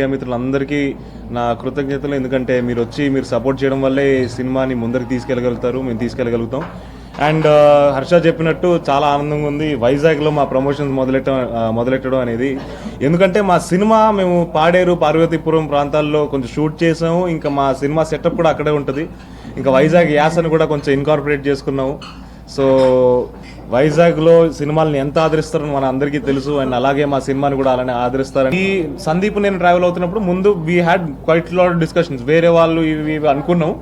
Media మిత్రులందరికీ నా కృతజ్ఞతలు. ఎందుకంటే మీరు వచ్చి మీరు సపోర్ట్ చేయడం వల్లే ఈ సినిమాని ముందరికి తీసుకెళ్ళగలుగుతారు మేము తీసుకెళ్ళగలుగుతాం. అండ్ హర్ష చెప్పినట్టు చాలా ఆనందంగా ఉంది. వైజాగ్లో మా ప్రమోషన్స్ మొదలెట్ట మొదలెట్టడం అనేది. ఎందుకంటే మా సినిమా మేము పాడేరు పార్వతీపురం ప్రాంతాల్లో కొంచెం షూట్ చేసాము. ఇంకా మా సినిమా సెటప్ కూడా అక్కడే ఉంటుంది. ఇంకా వైజాగ్ యాసను కూడా కొంచెం ఇన్కార్పొరేట్ చేసుకున్నాము. సో వైజాగ్లో సినిమాల్ని ఎంత ఆదరిస్తారో మన అందరికీ తెలుసు. అండ్ అలాగే మా సినిమాని కూడా అలానే ఆదరిస్తారు ఈ సందీప్ నేను ట్రావెల్ అవుతున్నప్పుడు ముందు we had quite lot discussions వేరే వాళ్ళు ఇవి ఇవి అనుకున్నాం.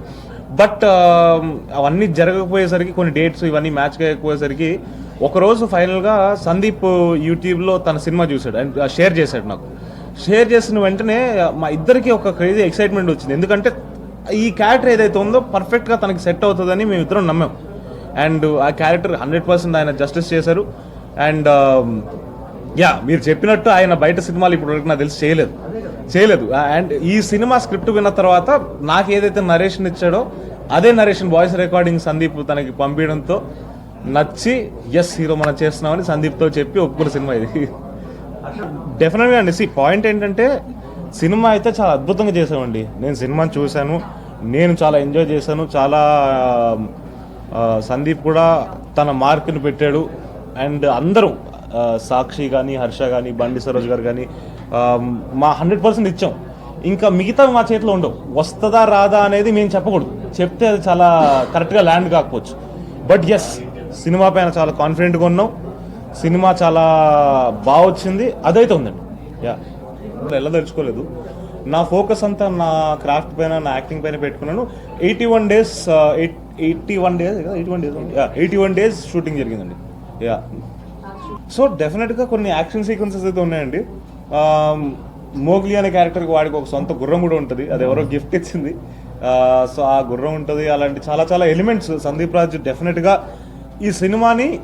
బట్ um, అవన్నీ జరగకపోయేసరికి కొన్ని డేట్స్ ఇవన్నీ మ్యాచ్ కాకపోయేసరికి ఒకరోజు ఫైనల్గా సందీప్ యూట్యూబ్లో తన సినిమా చూశాడు. అండ్ షేర్ చేశాడు నాకు. షేర్ చేసిన వెంటనే మా ఇద్దరికి ఒక క్రేజీ ఎక్సైట్మెంట్ వచ్చింది. ఎందుకంటే ఈ క్యారెక్టర్ ఏదైతే ఉందో పర్ఫెక్ట్గా తనకి సెట్ అవుతుందని మేము ఇద్దరం నమ్మాం. అండ్ ఆ క్యారెక్టర్ హండ్రెడ్ పర్సెంట్ ఆయన జస్టిస్ చేశారు. అండ్ um, యా మీరు చెప్పినట్టు ఆయన బయట సినిమాలు ఇప్పుడు వరకు నాకు తెలిసి చేయలేదు. చేయలేదు. అండ్ ఈ సినిమా స్క్రిప్ట్ విన్న తర్వాత నాకు ఏదైతే నరేషన్ ఇచ్చాడో అదే నరేషన్ వాయిస్ రికార్డింగ్ సందీప్ తనకి పంపించడంతో నచ్చి ఎస్ హీరో మనం చేస్తున్నామని సందీప్తో చెప్పి ఒప్పుకున్న సినిమా ఇది. డెఫినెట్గా అండి. సి పాయింట్ ఏంటంటే సినిమా అయితే చాలా అద్భుతంగా చేసామండి నేను సినిమాని చూశాను. నేను చాలా ఎంజాయ్ చేశాను. చాలా సందీప్ కూడా తన మార్కును పెట్టాడు. అండ్ అందరూ సాక్షి కానీ హర్ష కానీ బండి సరోజ్ గారు కానీ మా హండ్రెడ్ పర్సెంట్ ఇచ్చాం. ఇంకా మిగతా మా చేతిలో ఉండవు. వస్తుందా రాదా అనేది మేము చెప్పకూడదు. చెప్తే అది చాలా కరెక్ట్గా ల్యాండ్ కాకపోవచ్చు. బట్ ఎస్ సినిమా పైన చాలా కాన్ఫిడెంట్గా ఉన్నాం. సినిమా చాలా బాగా వచ్చింది. అదైతే ఉందండి. యా వెళ్ళదలుచుకోలేదు నా ఫోకస్ అంతా నా క్రాఫ్ట్ పైన నా యాక్టింగ్ పైన పెట్టుకున్నాను. Eighty one days eight one days eighty one days eighty one days shooting జరిగిందండి. యా సో డెఫినెట్గా కొన్ని యాక్షన్ సీక్వెన్సెస్ అయితే ఉన్నాయండి. మోగ్లీ అనే క్యారెక్టర్కి వాడికి ఒక సొంత గుర్రం కూడా ఉంటుంది. అది ఎవరో గిఫ్ట్ ఇచ్చింది. ఆ, సో ఆ గుర్రం ఉంటుంది. అలాంటి చాలా చాలా ఎలిమెంట్స్ సందీప్ రాజ్ డెఫినెట్గా ఈ సినిమాని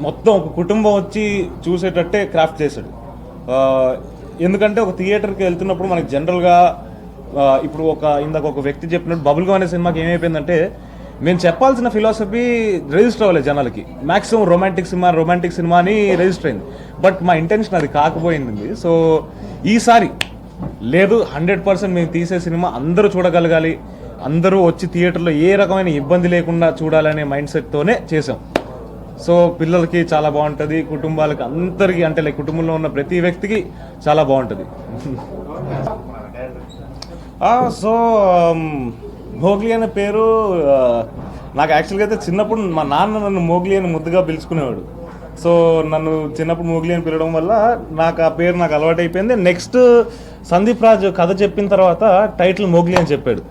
మొత్తం ఒక కుటుంబం వచ్చి చూసేటట్టే క్రాఫ్ట్ చేశాడు. ఆ, ఎందుకంటే ఒక థియేటర్కి వెళ్తున్నప్పుడు మనకి జనరల్గా ఆ, ఇప్పుడు ఒక ఇందాక ఒక వ్యక్తి చెప్పినట్టు బబుల్ అనే సినిమాకి ఏమైపోయిందంటే మేము చెప్పాల్సిన ఫిలాసఫీ రిజిస్టర్ అవ్వలేదు జనాలకి. Maximum romantic cinema romantic cinema అని రిజిస్టర్ అయింది. బట్ మా ఇంటెన్షన్ అది కాకపోయింది. సో ఈసారి లేదు హండ్రెడ్ పర్సెంట్ మేము తీసే సినిమా అందరూ చూడగలగాలి. అందరూ వచ్చి థియేటర్లో ఏ రకమైన ఇబ్బంది లేకుండా చూడాలనే మైండ్ సెట్తోనే చేసాం సో పిల్లలకి చాలా బాగుంటుంది కుటుంబాలకి అందరికీ అంటే లైక్ కుటుంబంలో ఉన్న ప్రతి వ్యక్తికి చాలా బాగుంటుంది. సో మోగ్లీ అనే పేరు నాకు యాక్చువల్గా అయితే చిన్నప్పుడు మా నాన్న నన్ను మోగ్లీ అని ముద్దుగా పిలుచుకునేవాడు. సో నన్ను చిన్నప్పుడు మోగ్లీ అని పిలవడం వల్ల నాకు ఆ పేరు నాకు అలవాటు అయిపోయింది నెక్స్ట్ సందీప్ రాజు కథ చెప్పిన తర్వాత టైటిల్ మోగ్లీ అని చెప్పాడు.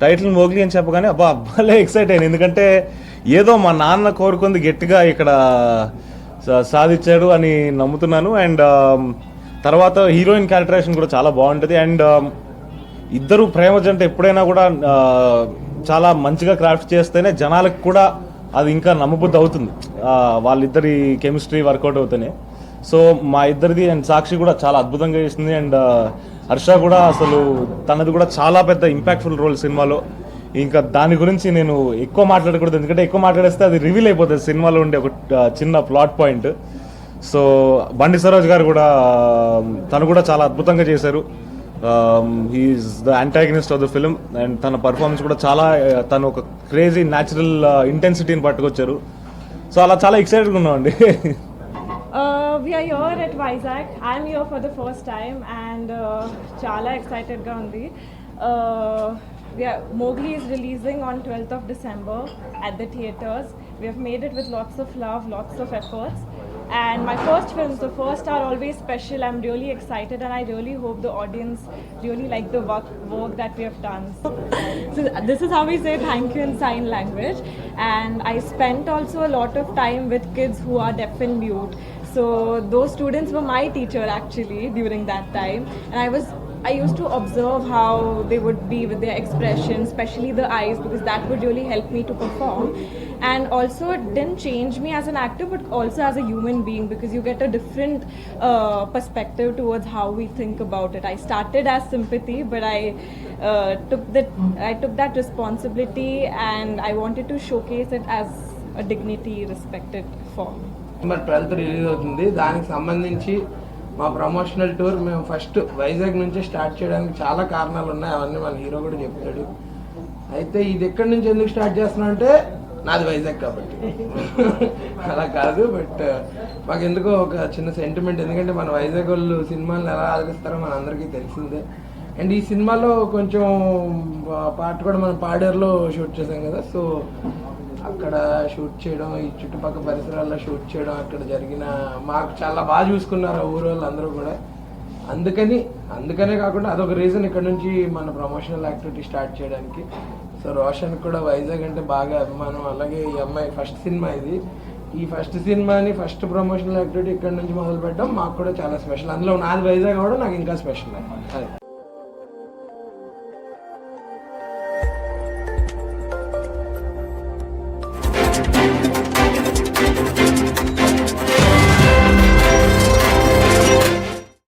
టైటిల్ మోగ్లీ అని చెప్పగానే అబ్బా అబ్బాలే ఎక్సైట్ అయ్యాను ఎందుకంటే ఏదో మా నాన్న కోరుకుంది గట్టిగా ఇక్కడ సా- సాధించాడు అని నమ్ముతున్నాను. అండ్ తర్వాత హీరోయిన్ క్యారెక్టరేషన్ కూడా చాలా బాగుంటుంది. అండ్ ఇద్దరు ప్రేమ జంట ఎప్పుడైనా కూడా చాలా మంచిగా క్రాఫ్ట్ చేస్తేనే జనాలకు కూడా అది ఇంకా నమ్మబుద్ధి అవుతుంది. వాళ్ళిద్దరి కెమిస్ట్రీ వర్కౌట్ అవుతేనే. సో మా ఇద్దరిది అండ్ సాక్షి కూడా చాలా అద్భుతంగా చేసింది. అండ్ హర్ష కూడా అసలు తనది కూడా చాలా పెద్ద ఇంపాక్ట్ఫుల్ రోల్ సినిమాలో. ఇంకా దాని గురించి నేను ఎక్కువ మాట్లాడకూడదు. ఎందుకంటే ఎక్కువ మాట్లాడేస్తే అది రివీల్ అయిపోతుంది సినిమాలో ఉండే ఒక చిన్న ప్లాట్ పాయింట్. సో బండి సరోజ్ గారు కూడా తను కూడా చాలా అద్భుతంగా చేశారు. He is the antagonist of the film and తన పర్ఫార్మెన్స్ కూడా చాలా uh, తను ఒక క్రేజీ న్యాచురల్ ఇంటెన్సిటీని పట్టుకొచ్చారు. సో అలా చాలా ఎక్సైటెడ్గా ఉన్నాం అండి your at Vizag I'm your for the first time and చాలా ఎక్సైటెడ్గా ఉంది. Mowgli is releasing on twelfth of December at the theatres we had it with lots of love lots of efforts And my first films, the first are always special. I'm really excited and I really hope the audience really like the work, work that we have done. So this is how we say thank you in sign language. And I spent also a lot of time with kids who are deaf and mute. So those students were my teacher actually during that time. And I was I used to observe how they would be with their expression, especially the eyes, because that would really help me to perform. And also, it didn't change me as an actor, but also as a human being, because you get a different uh, perspective towards how we think about it. I started as sympathy, but I uh, took that I took that responsibility, and I wanted to showcase it as a dignity respected form. December twelfth release అవుతుంది దానికి సంబంధించి మా promotional tour మేము first Vizag నుంచి start చేయడానికి చాలా కారణాలు ఉన్నాయి. అవన్నీ మన హీరో కూడా చెప్తాడు అయితే ఇది ఎక్కడి నుంచి ఎందుకు స్టార్ట్ చేస్తున్నా అంటే నాది వైజాగ్ కాబట్టి. అలా కాదు బట్ uh, మాకు ఎందుకో ఒక చిన్న సెంటిమెంట్ ఎందుకంటే మన వైజాగ్ వాళ్ళు సినిమాలను ఎలా ఆదరిస్తారో మన అందరికీ తెలిసిందే. అండ్ ఈ సినిమాలో కొంచెం పాట కూడా మనం పాడేరులో షూట్ చేసాం కదా సో అక్కడ షూట్ చేయడం ఈ చుట్టుపక్కల పరిసరాల్లో షూట్ చేయడం అక్కడ జరిగిన మాకు చాలా బాగా చూసుకున్నారు ఆ ఊరు వాళ్ళు అందరూ కూడా. అందుకని అందుకనే కాకుండా అదొక రీజన్ ఇక్కడ నుంచి మన ప్రమోషనల్ యాక్టివిటీ స్టార్ట్ చేయడానికి. సో రోషన్ కూడా వైజాగ్ అంటే బాగా అభిమానం. అలాగే ఈ అమ్మాయి ఫస్ట్ సినిమా ఇది. ఈ ఫస్ట్ సినిమాని ఫస్ట్ ప్రమోషనల్ యాక్టివిటీ ఇక్కడ నుంచి మొదలు పెట్టడం మాకు కూడా చాలా స్పెషల్ అందులో నాది వైజాగ్ కూడా నాకు ఇంకా స్పెషల్ అది.